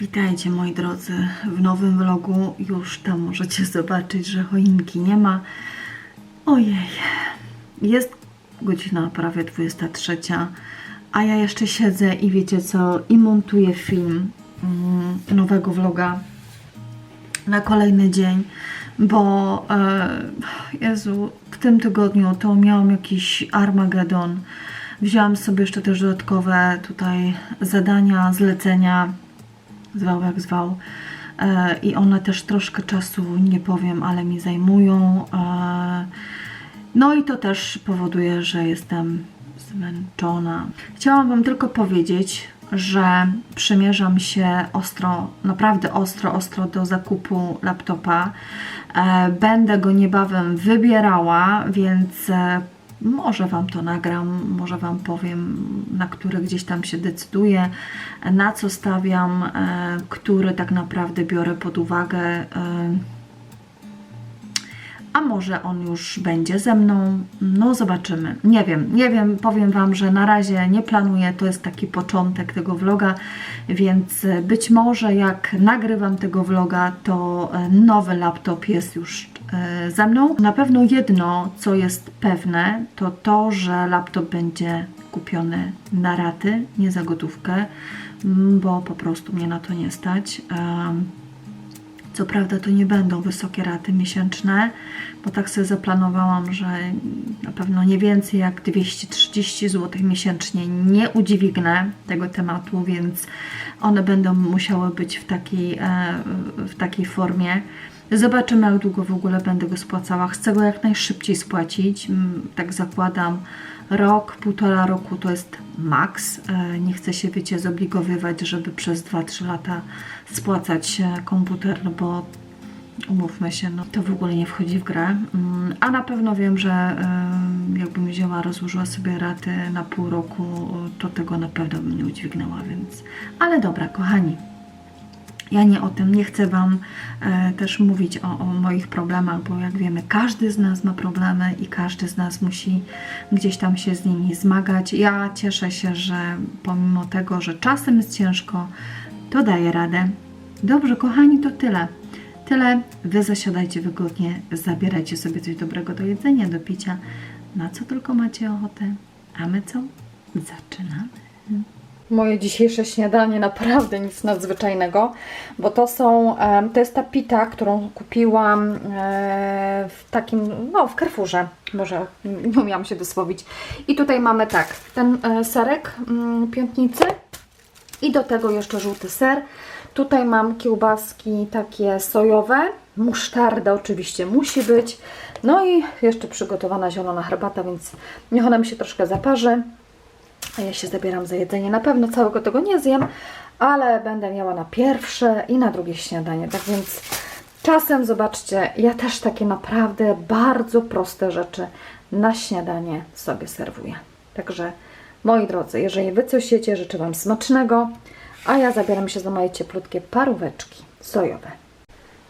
Witajcie moi drodzy w nowym vlogu. Już tam możecie zobaczyć, że choinki nie ma. Ojej, jest godzina prawie 23, a ja jeszcze siedzę i wiecie co, i montuję film mm, nowego vloga na kolejny dzień, bo e, Jezu, w tym tygodniu to miałam jakiś Armagedon. Wzięłam sobie jeszcze też dodatkowe tutaj zadania, zlecenia, zwał jak zwał. E, I one też troszkę czasu, nie powiem, ale mi zajmują. E, no i to też powoduje, że jestem zmęczona. Chciałam Wam tylko powiedzieć, że przymierzam się ostro, naprawdę ostro, ostro do zakupu laptopa. E, Będę go niebawem wybierała, więc może Wam to nagram, może Wam powiem, na który gdzieś tam się decyduję, na co stawiam, e, który tak naprawdę biorę pod uwagę. e, a może on już będzie ze mną? No, zobaczymy. Nie wiem, nie wiem. Powiem Wam, że na razie nie planuję. To jest taki początek tego vloga, więc e, być może jak nagrywam tego vloga, to nowy laptop jest już ze mną. Na pewno jedno, co jest pewne, to to, że laptop będzie kupiony na raty, nie za gotówkę, m, bo po prostu mnie na to nie stać. Co prawda to nie będą wysokie raty miesięczne, bo tak sobie zaplanowałam, że na pewno nie więcej jak 230 zł miesięcznie nie udźwignę tego tematu, więc one będą musiały być w takiej, e, w takiej formie. Zobaczymy, jak długo w ogóle będę go spłacała. Chcę go jak najszybciej spłacić. Mm, Tak zakładam, rok, półtora roku to jest maks. E, Nie chcę się, wiecie, zobligowywać, żeby przez 2-3 lata spłacać komputer, no bo umówmy się, no to w ogóle nie wchodzi w grę. Mm, A na pewno wiem, że jakbym wzięła, rozłożyła sobie raty na pół roku, to tego na pewno bym nie udźwignęła, więc... Ale dobra, kochani, ja nie o tym, nie chcę Wam e, też mówić o, o moich problemach, bo jak wiemy, każdy z nas ma problemy i każdy z nas musi gdzieś tam się z nimi zmagać. Ja cieszę się, że pomimo tego, że czasem jest ciężko, to daję radę. Dobrze, kochani, to tyle. Tyle. Wy zasiadajcie wygodnie, zabierajcie sobie coś dobrego do jedzenia, do picia, na co tylko macie ochotę. A my co? Zaczynamy. Moje dzisiejsze śniadanie naprawdę nic nadzwyczajnego, bo to są, to jest ta pita, którą kupiłam e, w takim, no w Carrefourze, może nie umiałam się dosłowić. I tutaj mamy tak, ten e, serek mm, piętnicy i do tego jeszcze żółty ser. Tutaj mam kiełbaski takie sojowe, musztarda oczywiście musi być, no i jeszcze przygotowana zielona herbata, więc niech ona mi się troszkę zaparzy. A ja się zabieram za jedzenie. Na pewno całego tego nie zjem, ale będę miała na pierwsze i na drugie śniadanie. Tak więc czasem, zobaczcie, ja też takie naprawdę bardzo proste rzeczy na śniadanie sobie serwuję. Także moi drodzy, jeżeli Wy coś jecie, życzę Wam smacznego, a ja zabieram się za moje cieplutkie paróweczki sojowe.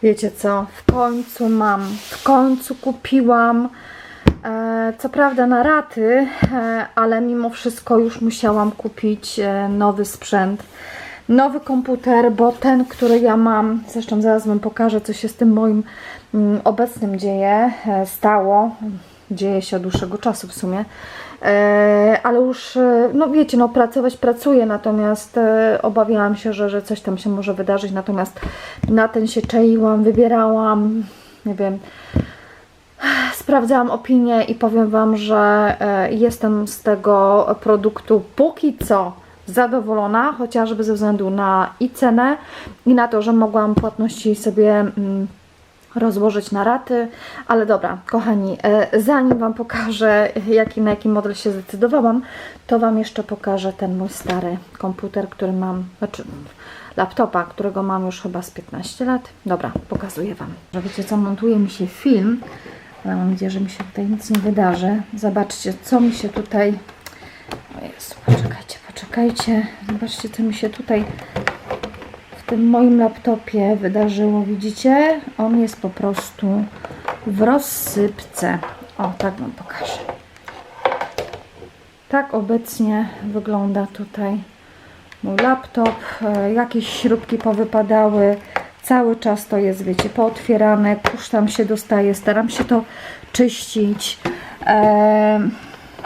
Wiecie co? W końcu mam, w końcu kupiłam. E, Co prawda na raty, e, ale mimo wszystko już musiałam kupić e, nowy sprzęt, nowy komputer, bo ten, który ja mam, zresztą zaraz Wam pokażę, co się z tym moim mm, obecnym dzieje, stało. Dzieje się od dłuższego czasu w sumie. Ale już, no wiecie, no pracować pracuję, natomiast obawiałam się, że, że coś tam się może wydarzyć, natomiast na ten się czaiłam, wybierałam, nie wiem, sprawdzałam opinię i powiem Wam, że e, jestem z tego produktu póki co zadowolona, chociażby ze względu na i cenę, i na to, że mogłam płatności sobie mm, rozłożyć na raty. Ale dobra, kochani, e, zanim Wam pokażę, jaki, na jaki model się zdecydowałam, to Wam jeszcze pokażę ten mój stary komputer, który mam, znaczy laptopa, którego mam już chyba z 15 lat. Dobra, pokazuję Wam. Wiecie co, montuje mi się film, ale mam nadzieję, że mi się tutaj nic nie wydarzy. Zobaczcie, co mi się tutaj... O Jezu, poczekajcie, poczekajcie. Zobaczcie, co mi się tutaj w tym moim laptopie wydarzyło. Widzicie? On jest po prostu w rozsypce. O, tak Wam pokażę. Tak obecnie wygląda tutaj mój laptop, e, jakieś śrubki powypadały. Cały czas to jest, wiecie, pootwierane, kurz tam się dostaje, staram się to czyścić.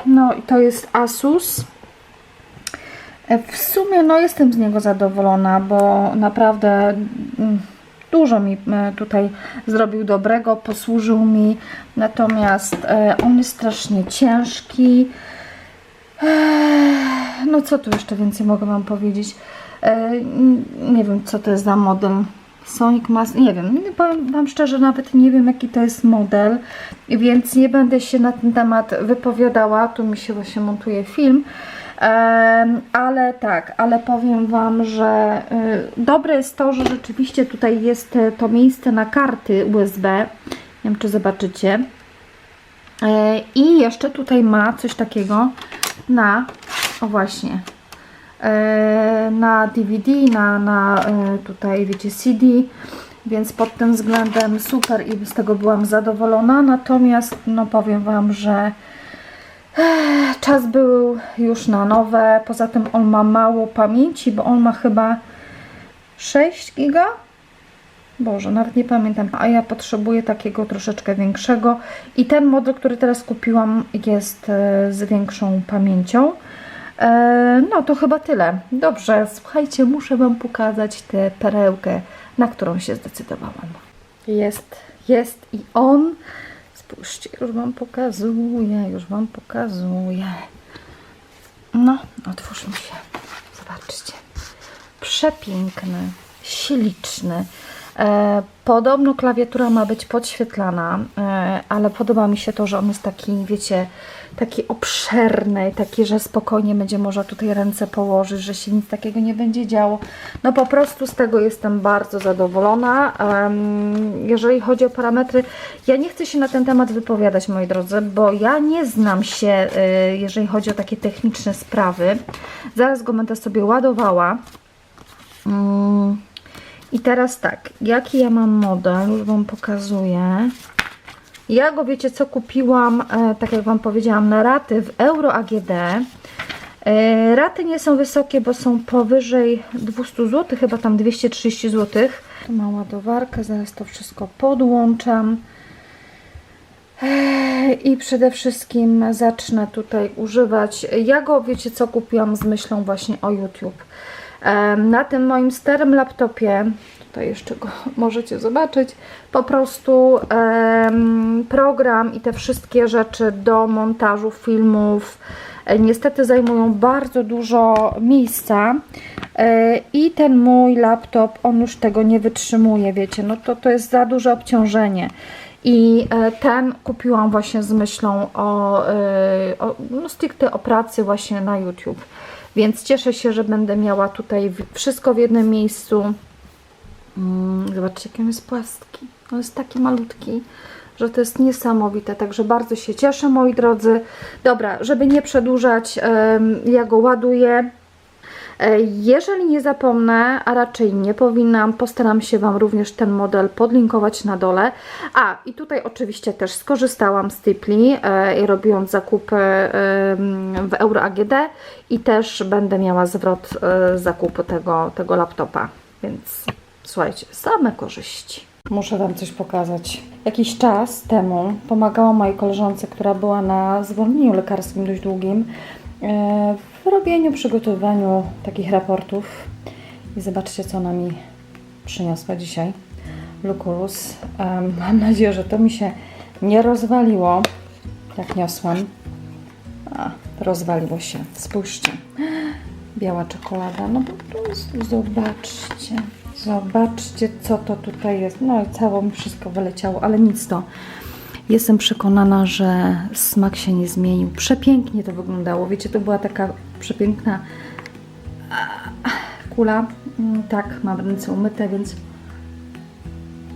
No i to jest Asus. E, W sumie no jestem z niego zadowolona, bo naprawdę mm, dużo mi e, tutaj zrobił dobrego, posłużył mi. Natomiast e, on jest strasznie ciężki. No co tu jeszcze więcej mogę Wam powiedzieć? Nie wiem co to jest za model. Sonic Master, nie wiem, powiem Wam szczerze, nawet nie wiem jaki to jest model, więc nie będę się na ten temat wypowiadała, tu mi się właśnie montuje film, ale tak, ale powiem Wam, że y, dobre jest to, że rzeczywiście tutaj jest e, to miejsce na karty USB, nie wiem czy zobaczycie, E, I jeszcze tutaj ma coś takiego na, o właśnie, na DVD, na, na e, tutaj wiecie CD, więc pod tym względem super i z tego byłam zadowolona. Natomiast no powiem Wam, że eh, czas był już na nowe. Poza tym on ma mało pamięci, bo on ma chyba 6 giga. Boże, nawet nie pamiętam, a ja potrzebuję takiego troszeczkę większego i ten model, który teraz kupiłam jest e, z większą pamięcią. E, No to chyba tyle. Dobrze, słuchajcie, muszę Wam pokazać tę perełkę, na którą się zdecydowałam. Jest, jest i on. Spójrzcie, już Wam pokazuję, już Wam pokazuję. No, otwórzmy się. Zobaczcie. Przepiękny, śliczny. E, podobno klawiatura ma być podświetlana, e, ale podoba mi się to, że on jest taki, wiecie, taki obszerny, taki, że spokojnie będzie można tutaj ręce położyć, że się nic takiego nie będzie działo. No po prostu z tego jestem bardzo zadowolona. Jeżeli chodzi o parametry, ja nie chcę się na ten temat wypowiadać, moi drodzy, bo ja nie znam się, e, jeżeli chodzi o takie techniczne sprawy. Zaraz go będę sobie ładowała. Mm. I teraz tak, jaki ja mam model, już Wam pokazuję. Ja go, wiecie co, kupiłam, e, tak jak Wam powiedziałam, na raty w Euro AGD. E, raty nie są wysokie, bo są powyżej 200 zł, chyba tam 230 zł. Tu mam ładowarkę, zaraz to wszystko podłączam. E, I przede wszystkim zacznę tutaj używać. Ja go, wiecie co, kupiłam z myślą właśnie o YouTube. Na tym moim starym laptopie, tutaj jeszcze go możecie zobaczyć, po prostu program i te wszystkie rzeczy do montażu filmów e, niestety zajmują bardzo dużo miejsca e, i ten mój laptop, on już tego nie wytrzymuje, wiecie, no to to jest za duże obciążenie. I e, ten kupiłam właśnie z myślą o, o no stricte o pracy właśnie na YouTube. Więc cieszę się, że będę miała tutaj wszystko w jednym miejscu. Mm, Zobaczcie, jaki on jest płaski. On jest taki malutki, że to jest niesamowite. Także bardzo się cieszę, moi drodzy. Dobra, żeby nie przedłużać, ja go ładuję. E, Jeżeli nie zapomnę, a raczej nie powinnam, postaram się Wam również ten model podlinkować na dole. A, i tutaj oczywiście też skorzystałam z Tipli, e, robiąc zakupy e, w Euro AGD i też będę miała zwrot e, zakupu tego, tego laptopa. Więc słuchajcie, same korzyści. Muszę Wam coś pokazać. Jakiś czas temu pomagałam mojej koleżance, która była na zwolnieniu lekarskim dość długim, e, w robieniu, przygotowywaniu takich raportów. I zobaczcie, co ona mi przyniosła dzisiaj. Lukulus. Em, Mam nadzieję, że to mi się nie rozwaliło, jak niosłam. A, rozwaliło się. Spójrzcie. Biała czekolada. No po prostu zobaczcie. Zobaczcie, co to tutaj jest. No i cało mi wszystko wyleciało, ale nic to. Jestem przekonana, że smak się nie zmienił. Przepięknie to wyglądało. Wiecie, to była taka przepiękna kula. Mm, Tak, mam ręce umyte, więc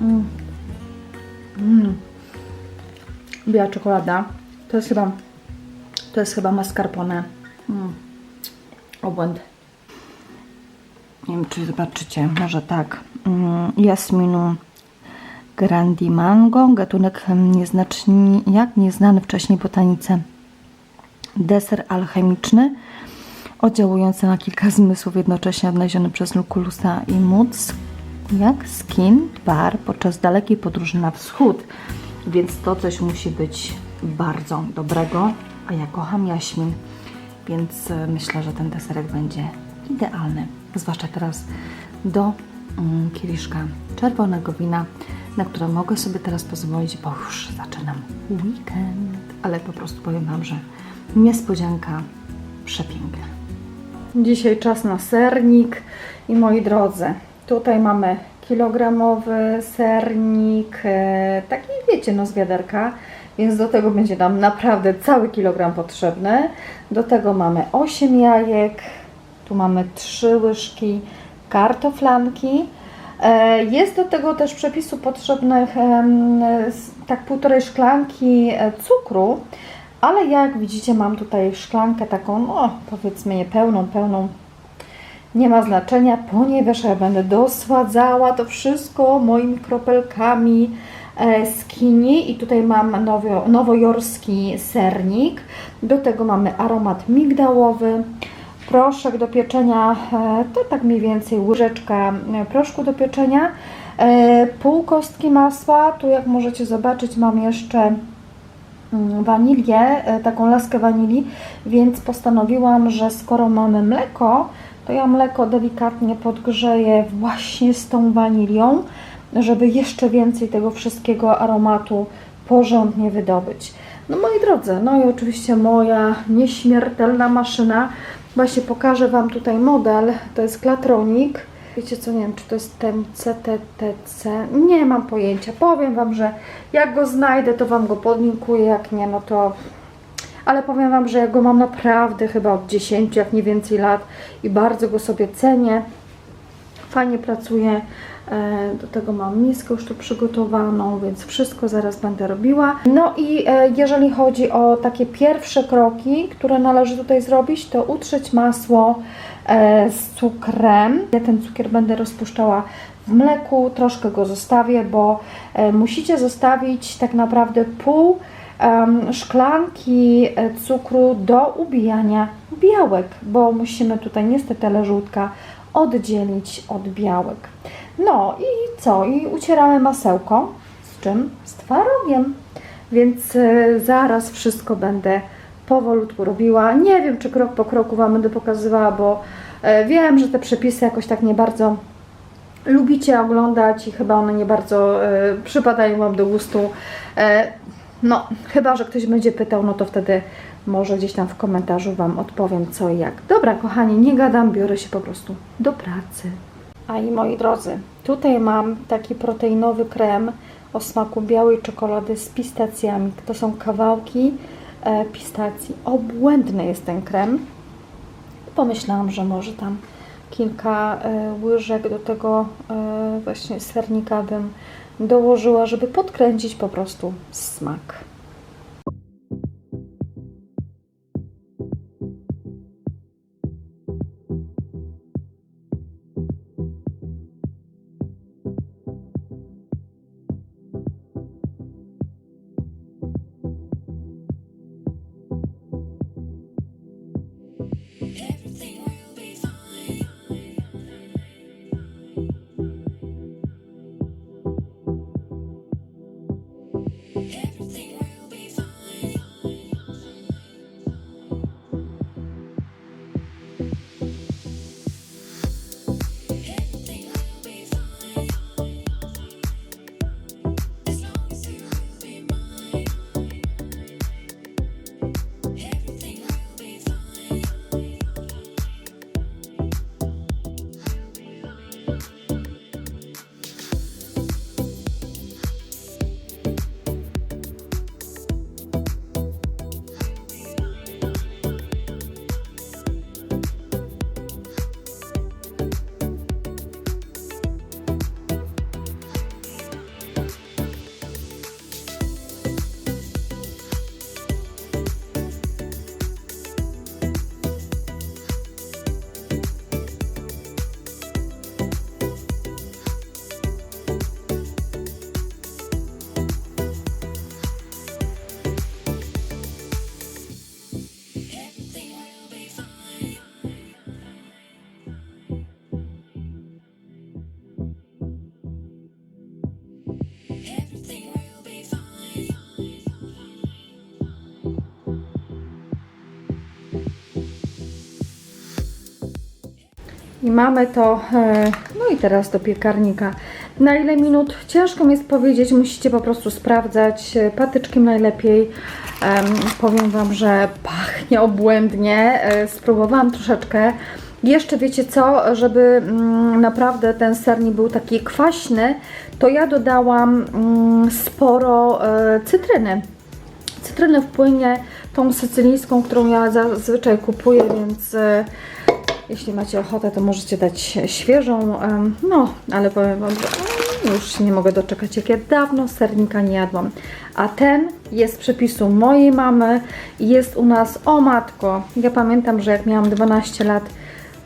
Mm. Mm. Biała czekolada. To jest chyba to jest chyba mascarpone. Mm. Obłęd. Nie wiem, czy zobaczycie. Może tak. Mm. Jasminu Grandi Mango. Gatunek mm, nieznacznie, jak nieznany wcześniej botanice. Deser alchemiczny. oddziałujące na kilka zmysłów, jednocześnie odnaleziony przez Lukulusa i Móc, jak skin bar podczas dalekiej podróży na wschód. Więc to coś musi być bardzo dobrego, a ja kocham jaśmin, więc e, myślę, że ten deserek będzie idealny. Zwłaszcza teraz do kieliszka czerwonego wina, na które mogę sobie teraz pozwolić, bo już zaczynam weekend. Ale po prostu powiem Wam, że niespodzianka przepiękna. Dzisiaj czas na sernik i moi drodzy, tutaj mamy kilogramowy sernik, e, taki wiecie, no z wiaderka, więc do tego będzie nam naprawdę cały kilogram potrzebny. Do tego mamy 8 jajek, tu mamy 3 łyżki kartoflanki. E, Jest do tego też przepisu potrzebnych tak półtorej szklanki e, cukru, ale jak widzicie mam tutaj szklankę taką, no powiedzmy niepełną, pełną, nie ma znaczenia, ponieważ ja będę dosładzała to wszystko moimi kropelkami e, z kini i tutaj mam nowo, nowojorski sernik. Do tego mamy aromat migdałowy, proszek do pieczenia, e, to tak mniej więcej łyżeczka e, proszku do pieczenia, e, pół kostki masła, tu jak możecie zobaczyć mam jeszcze mm, wanilię, taką laskę wanilii, więc postanowiłam, że skoro mamy mleko, to ja mleko delikatnie podgrzeję właśnie z tą wanilią, żeby jeszcze więcej tego wszystkiego aromatu porządnie wydobyć. No moi drodzy, no i oczywiście moja nieśmiertelna maszyna. Właśnie pokażę Wam tutaj model, to jest Klatronik. Wiecie co, nie wiem, czy to jest ten CTTC, nie mam pojęcia. Powiem Wam, że jak go znajdę, to Wam go podlinkuję, jak nie, no to ale powiem Wam, że ja go mam naprawdę chyba od 10, jak nie więcej lat i bardzo go sobie cenię. Fajnie pracuje. E, Do tego mam miskę już tu przygotowaną, więc wszystko zaraz będę robiła. No i e, jeżeli chodzi o takie pierwsze kroki, które należy tutaj zrobić, to utrzeć masło e, z cukrem. Ja ten cukier będę rozpuszczała w mleku, troszkę go zostawię, bo musicie zostawić tak naprawdę pół szklanki cukru do ubijania białek, bo musimy tutaj niestety żółtka oddzielić od białek. No i co? I ucieramy masełko. Z czym? Z twarogiem. Więc e, zaraz wszystko będę powolutku robiła. Nie wiem, czy krok po kroku Wam będę pokazywała, bo e, wiem, że te przepisy jakoś tak nie bardzo lubicie oglądać i chyba one nie bardzo e, przypadają Wam do gustu. No, chyba, że ktoś będzie pytał, no to wtedy może gdzieś tam w komentarzu Wam odpowiem co i jak. Dobra, kochani, nie gadam, biorę się po prostu do pracy. A i moi drodzy, tutaj mam taki proteinowy krem o smaku białej czekolady z pistacjami. To są kawałki e, pistacji. Obłędny jest ten krem. Pomyślałam, że może tam kilka e, łyżek do tego e, właśnie sernika bym dołożyła, żeby podkręcić po prostu smak. I mamy to, e, no i teraz do piekarnika. Na ile minut? Ciężko mi jest powiedzieć, musicie po prostu sprawdzać. E, Patyczkiem najlepiej. Em, powiem Wam, że pachnie obłędnie. E, Spróbowałam troszeczkę. Jeszcze wiecie co, żeby mm, naprawdę ten ser nie był taki kwaśny, to ja dodałam mm, sporo cytryny. Cytrynę wpłynie tą sycylijską, którą ja zazwyczaj kupuję, więc jeśli macie ochotę, to możecie dać świeżą. No, ale powiem Wam, że już nie mogę doczekać, jak ja dawno sernika nie jadłam. A ten jest przepisu mojej mamy i jest u nas, o matko, ja pamiętam, że jak miałam 12 lat,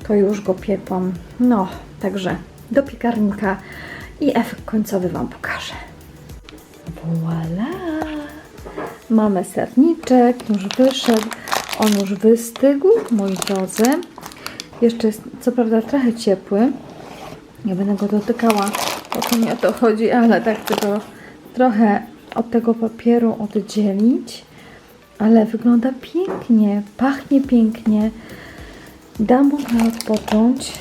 to już go piekłam. No, także do piekarnika i efekt końcowy Wam pokażę. Voila! Mamy serniczek, już wyszedł, on już wystygł, moi drodzy. Jeszcze jest co prawda trochę ciepły. Nie będę go dotykała, bo to nie o to chodzi, ale tak tylko trochę od tego papieru oddzielić. Ale wygląda pięknie, pachnie pięknie. Mu trochę odpocząć.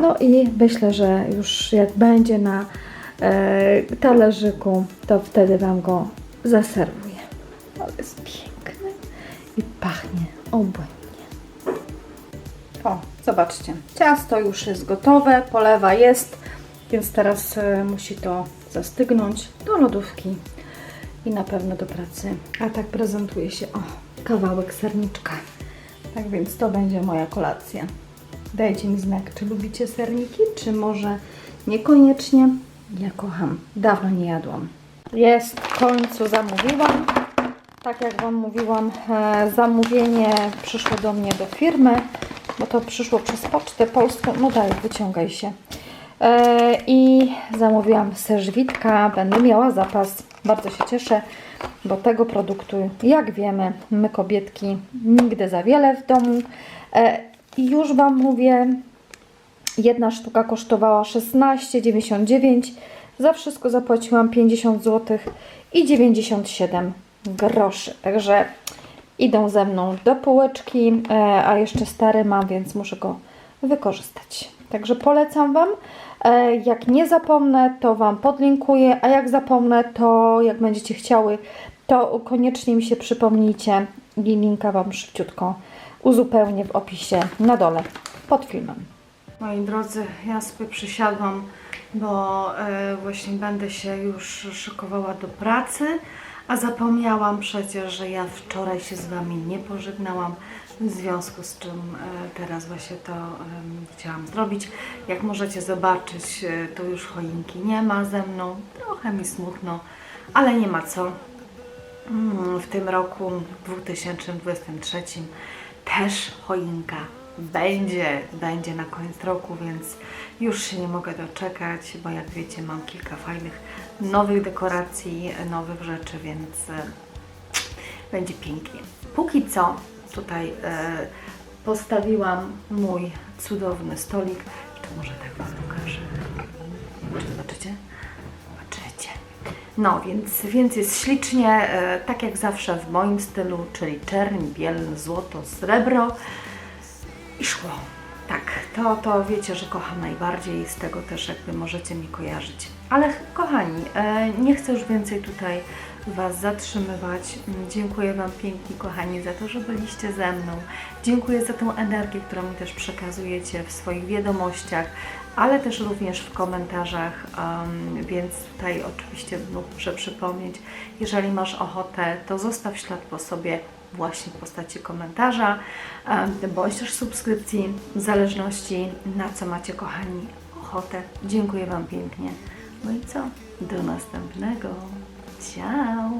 No i myślę, że już jak będzie na e, talerzyku, to wtedy Wam go zaserwuję. Ale jest piękny i pachnie obłędnie. O, zobaczcie, ciasto już jest gotowe, polewa jest, więc teraz e, musi to zastygnąć do lodówki i na pewno do pracy. A tak prezentuje się, o, kawałek serniczka. Tak więc to będzie moja kolacja. Dajcie mi znak, czy lubicie serniki, czy może niekoniecznie. Ja kocham. Dawno nie jadłam. Jest, w końcu zamówiłam. Tak jak Wam mówiłam, e, zamówienie przyszło do mnie do firmy, bo to przyszło przez pocztę polską. No daj, wyciągaj się. E, I zamówiłam serżwitka, będę miała zapas. Bardzo się cieszę, bo tego produktu, jak wiemy, my kobietki nigdy za wiele w domu. E, I już Wam mówię, jedna sztuka kosztowała 16,99. Za wszystko zapłaciłam 50 zł i 97 groszy. Także idą ze mną do półeczki, e, a jeszcze stary mam, więc muszę go wykorzystać. Także polecam Wam. E, Jak nie zapomnę, to Wam podlinkuję, a jak zapomnę, to jak będziecie chciały, to koniecznie mi się przypomnijcie i linka Wam szybciutko uzupełnię w opisie na dole pod filmem. Moi drodzy, ja sobie przysiadłam, bo e, właśnie będę się już szykowała do pracy, a zapomniałam przecież, że ja wczoraj się z Wami nie pożegnałam, w związku z czym e, teraz właśnie to chciałam zrobić. Jak możecie zobaczyć, e, to już choinki nie ma ze mną, trochę mi smutno, ale nie ma co. Mm, W tym roku 2023 też choinka będzie, będzie na koniec roku, więc już się nie mogę doczekać, bo jak wiecie mam kilka fajnych nowych dekoracji, nowych rzeczy, więc e, będzie pięknie. Póki co tutaj e, postawiłam mój cudowny stolik. To może tak Wam pokażę. Czy zobaczycie? Zobaczycie. No, więc, więc jest ślicznie, e, tak jak zawsze w moim stylu, czyli czerń, biel, złoto, srebro i szkło. Tak, to, to wiecie, że kocham najbardziej, z tego też jakby możecie mi kojarzyć. Ale kochani, e, nie chcę już więcej tutaj Was zatrzymywać. Mm, Dziękuję Wam pięknie, kochani, za to, że byliście ze mną. Dziękuję za tą energię, którą mi też przekazujecie w swoich wiadomościach, ale też również w komentarzach, więc tutaj oczywiście muszę przypomnieć, jeżeli masz ochotę, to zostaw ślad po sobie właśnie w postaci komentarza, bądź też subskrypcji, w zależności na co macie, kochani, ochotę. Dziękuję Wam pięknie. No i co? Do następnego. Ciao!